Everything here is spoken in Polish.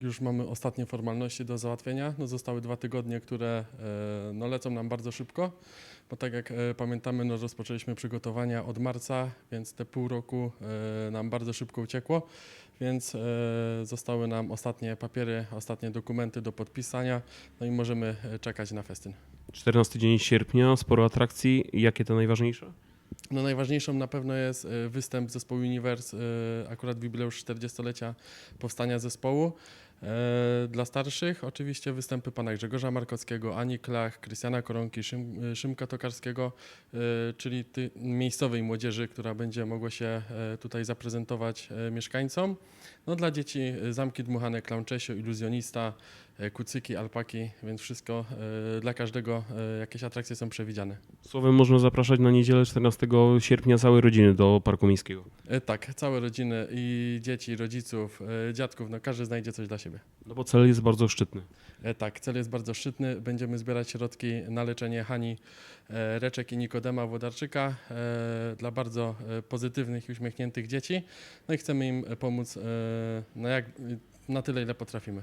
już mamy ostatnie formalności do załatwienia. No, zostały dwa tygodnie, które e, no, lecą nam bardzo szybko, bo tak jak e, pamiętamy, no, rozpoczęliśmy przygotowania od marca, więc te pół roku e, nam bardzo szybko uciekło, więc zostały nam ostatnie papiery, ostatnie dokumenty do podpisania, no i możemy czekać na festyn. 14 dzień sierpnia, sporo atrakcji. Jakie te najważniejsze? No najważniejszą na pewno jest występ zespołu Universe, akurat w jubileusz 40-lecia powstania zespołu. E, Dla starszych oczywiście występy pana Grzegorza Markowskiego, Ani Klach, Krystiana Koronki, Szym, e, Szymka Tokarskiego, e, czyli ty, miejscowej młodzieży, która będzie mogła się tutaj zaprezentować mieszkańcom. No dla dzieci zamki dmuchane, Clown Czesio, Iluzjonista, kucyki, alpaki, więc wszystko dla każdego, jakieś atrakcje są przewidziane. Słowem można zapraszać na niedzielę 14 sierpnia całe rodziny do Parku Miejskiego. Tak, całe rodziny i dzieci, rodziców, dziadków, no każdy znajdzie coś dla siebie. No bo cel jest bardzo szczytny. E, Tak, cel jest bardzo szczytny. Będziemy zbierać środki na leczenie Hani e, Reczek i Nikodema Włodarczyka e, dla bardzo pozytywnych i uśmiechniętych dzieci. No i chcemy im pomóc na, jak, na tyle, ile potrafimy.